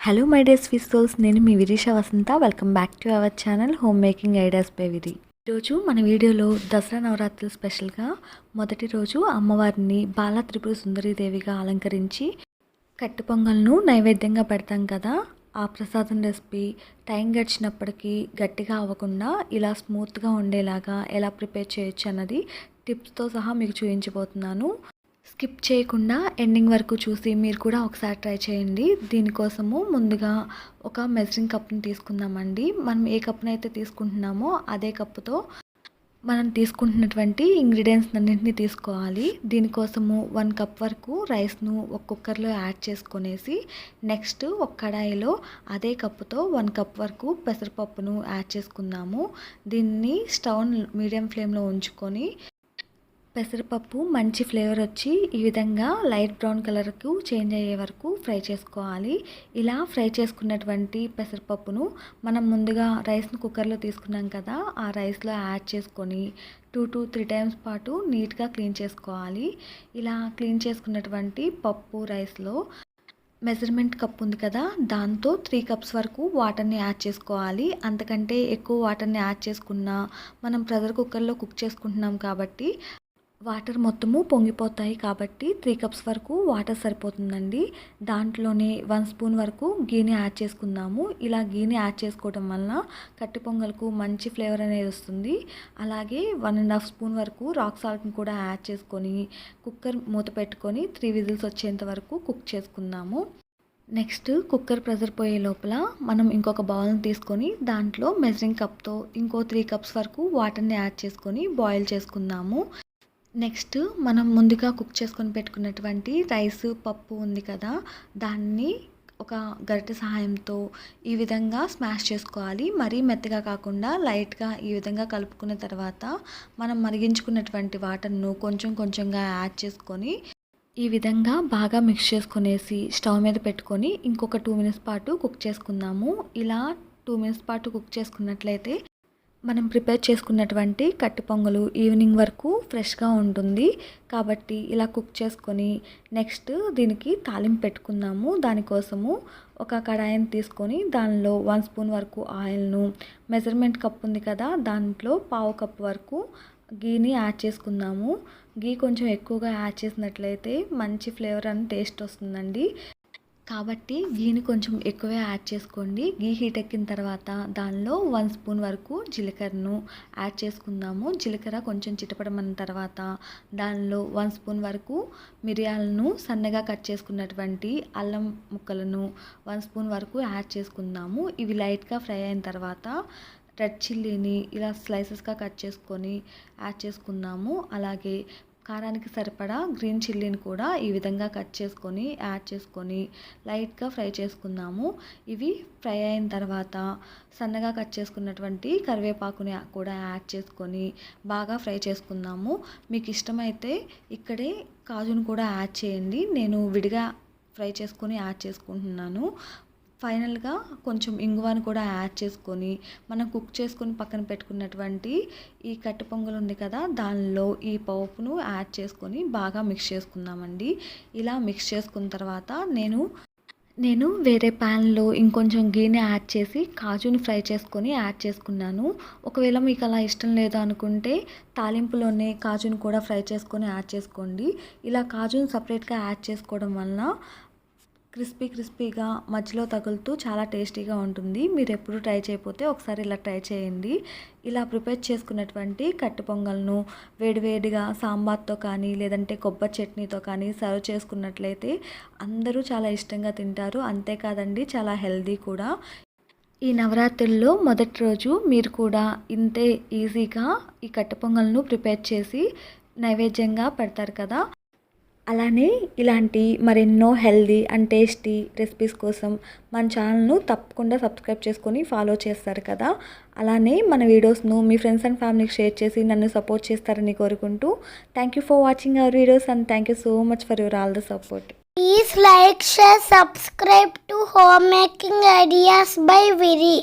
Hello my dear souls నేను మీ Virisha Vasantha. Welcome back to our channel home making ideas by Viri ఈరోజు మన వీడియోలో దసరా నవరాత్రులు స్పెషల్గా మొదటి రోజు అమ్మవారిని బాల త్రిపుర సుందరీదేవిగా అలంకరించి కట్టు పొంగల్ను నైవేద్యంగా పెడతాం కదా. ఆ ప్రసాదం రెసిపీ టైం గడిచినప్పటికీ గట్టిగా అవ్వకుండా ఇలా స్మూత్గా ఉండేలాగా ఎలా ప్రిపేర్ చేయొచ్చు అన్నది టిప్స్తో సహా మీకు చూపించబోతున్నాను. స్కిప్ చేయకుండా ఎండింగ్ వరకు చూసి మీరు కూడా ఒకసారి ట్రై చేయండి. దీనికోసము ముందుగా ఒక మెజరింగ్ కప్ని తీసుకుందామండి. మనం ఏ కప్ని అయితే తీసుకుంటున్నామో అదే కప్పుతో మనం తీసుకుంటున్నటువంటి ఇంగ్రీడియంట్స్ అన్నింటినీ తీసుకోవాలి. దీనికోసము వన్ కప్ వరకు రైస్ను ఒక కుక్కర్లో యాడ్ చేసుకునేసి నెక్స్ట్ ఒక కడాయిలో అదే కప్పుతో వన్ కప్ వరకు పెసరపప్పును యాడ్ చేసుకుందాము. దీన్ని స్టవ్ మీడియం ఫ్లేమ్లో ఉంచుకొని పెసరపప్పు మంచి ఫ్లేవర్ వచ్చి ఈ విధంగా లైట్ బ్రౌన్ కలర్కు చేంజ్ అయ్యే వరకు ఫ్రై చేసుకోవాలి. ఇలా ఫ్రై చేసుకున్నటువంటి పెసరపప్పును మనం ముందుగా రైస్ను కుక్కర్లో తీసుకున్నాం కదా ఆ రైస్లో యాడ్ చేసుకొని టూ టు త్రీ టైమ్స్ పాటు నీట్గా క్లీన్ చేసుకోవాలి. ఇలా క్లీన్ చేసుకున్నటువంటి పప్పు రైస్లో మెజర్మెంట్ కప్ ఉంది కదా దాంతో త్రీ కప్స్ వరకు వాటర్ని యాడ్ చేసుకోవాలి. అంతకంటే ఎక్కువ వాటర్ని యాడ్ చేసుకున్నా మనం ప్రెషర్ కుక్కర్లో కుక్ చేసుకుంటున్నాం కాబట్టి వాటర్ మొత్తము పొంగిపోతాయి కాబట్టి త్రీ కప్స్ వరకు వాటర్ సరిపోతుందండి. దాంట్లోనే వన్ స్పూన్ వరకు గీని యాడ్ చేసుకుందాము. ఇలా గీని యాడ్ చేసుకోవడం వలన కట్టి పొంగల్కు మంచి ఫ్లేవర్ అనేది వస్తుంది. అలాగే వన్ అండ్ హాఫ్ స్పూన్ వరకు రాక్ సాల్ట్ని కూడా యాడ్ చేసుకొని కుక్కర్ మూత పెట్టుకొని త్రీ విజిల్స్ వచ్చేంత వరకు కుక్ చేసుకుందాము. నెక్స్ట్ కుక్కర్ ప్రెజర్ పోయే లోపల మనం ఇంకొక బౌల్ని తీసుకొని దాంట్లో మెజరింగ్ కప్తో ఇంకో త్రీ కప్స్ వరకు వాటర్ని యాడ్ చేసుకొని బాయిల్ చేసుకుందాము. నెక్స్ట్ మనం ముందుగా కుక్ చేసుకొని పెట్టుకున్నటువంటి రైస్ పప్పు ఉంది కదా దాన్ని ఒక గరిటె సహాయంతో ఈ విధంగా స్మాష్ చేసుకోవాలి. మరీ మెత్తగా కాకుండా లైట్గా ఈ విధంగా కలుపుకున్న తర్వాత మనం మరిగించుకున్నటువంటి వాటర్ను కొంచెం కొంచెంగా యాడ్ చేసుకొని ఈ విధంగా బాగా మిక్స్ చేసుకునేసి స్టవ్ మీద పెట్టుకొని ఇంకొక టూ మినిట్స్ పాటు కుక్ చేసుకుందాము. ఇలా టూ మినిట్స్ పాటు కుక్ చేసుకున్నట్లయితే మనం ప్రిపేర్ చేసుకున్నటువంటి కట్టి పొంగలు ఈవినింగ్ వరకు ఫ్రెష్గా ఉంటుంది. కాబట్టి ఇలా కుక్ చేసుకొని నెక్స్ట్ దీనికి తాలింపు పెట్టుకుందాము. దానికోసము ఒక కడాయిని తీసుకొని దానిలో వన్ స్పూన్ వరకు ఆయిల్ను మెజర్మెంట్ కప్ ఉంది కదా దాంట్లో పావు కప్ వరకు గీని యాడ్ చేసుకుందాము. గీ కొంచెం ఎక్కువగా యాడ్ చేసినట్లయితే మంచి ఫ్లేవర్ అండ్ టేస్ట్ వస్తుందండి. కాబట్టి గీని కొంచెం ఎక్కువే యాడ్ చేసుకోండి. గీ హీట్ ఎక్కిన తర్వాత దానిలో వన్ స్పూన్ వరకు జీలకర్రను యాడ్ చేసుకుందాము. జీలకర్ర కొంచెం చిటపడమన్న తర్వాత దానిలో వన్ స్పూన్ వరకు మిరియాలను సన్నగా కట్ చేసుకున్నటువంటి అల్లం ముక్కలను వన్ స్పూన్ వరకు యాడ్ చేసుకుందాము. ఇవి లైట్గా ఫ్రై అయిన తర్వాత రెడ్ చిల్లీని ఇలా స్లైసెస్గా కట్ చేసుకొని యాడ్ చేసుకున్నాము అలాగే కారానికి సరిపడా గ్రీన్ చిల్లీని కూడా ఈ విధంగా కట్ చేసుకొని యాడ్ చేసుకొని లైట్గా ఫ్రై చేసుకుందాము ఇవి ఫ్రై అయిన తర్వాత సన్నగా కట్ చేసుకున్నటువంటి కరివేపాకుని కూడా యాడ్ చేసుకొని బాగా ఫ్రై చేసుకుందాము మీకు ఇష్టమైతే ఇక్కడే కాజును కూడా యాడ్ చేయండి. నేను విడిగా ఫ్రై చేసుకొని యాడ్ చేసుకుంటున్నాను. ఫైనల్గా కొంచెం ఇంగువను కూడా యాడ్ చేసుకొని మనం కుక్ చేసుకొని పక్కన పెట్టుకున్నటువంటి ఈ కట్టు పొంగల్ ఉంది కదా దానిలో ఈ పప్పును యాడ్ చేసుకొని బాగా మిక్స్ చేసుకుందామండి. ఇలా మిక్స్ చేసుకున్న తర్వాత నేను నేను వేరే ప్యాన్లో ఇంకొంచెం గీని యాడ్ చేసి కాజుని ఫ్రై చేసుకొని యాడ్ చేసుకున్నాను. ఒకవేళ మీకు అలా ఇష్టం లేదు అనుకుంటే తాలింపులోనే కాజుని కూడా ఫ్రై చేసుకొని యాడ్ చేసుకోండి. ఇలా కాజుని సపరేట్గా యాడ్ చేసుకోవడం వలన క్రిస్పీ క్రిస్పీగా మధ్యలో తగులుతూ చాలా టేస్టీగా ఉంటుంది. మీరు ఎప్పుడు ట్రై చేయకపోతే ఒకసారి ఇలా ట్రై చేయండి. ఇలా ప్రిపేర్ చేసుకున్నటువంటి కట్టు పొంగల్ను వేడివేడిగా సాంబార్తో కానీ లేదంటే కొబ్బరి చట్నీతో కానీ సర్వ్ చేసుకున్నట్లయితే అందరూ చాలా ఇష్టంగా తింటారు. అంతేకాదండి చాలా హెల్దీ కూడా. ఈ నవరాత్రుల్లో మొదటి రోజు మీరు కూడా ఇంతే ఈజీగా ఈ కట్టు పొంగల్ను ప్రిపేర్ చేసి నైవేద్యంగా పెడతారు కదా. అలానే ఇలాంటి మరెన్నో హెల్దీ అండ్ టేస్టీ రెసిపీస్ కోసం మన ఛానల్ను తప్పకుండా సబ్స్క్రైబ్ చేసుకొని ఫాలో చేస్తారు కదా అలానే మన వీడియోస్ను మీ ఫ్రెండ్స్ అండ్ ఫ్యామిలీకి షేర్ చేసి నన్ను సపోర్ట్ చేస్తారని కోరుకుంటూ thank you for watching our videos and thank you so much for your all the support Please like, share, subscribe to Homemaking Ideas by Viri.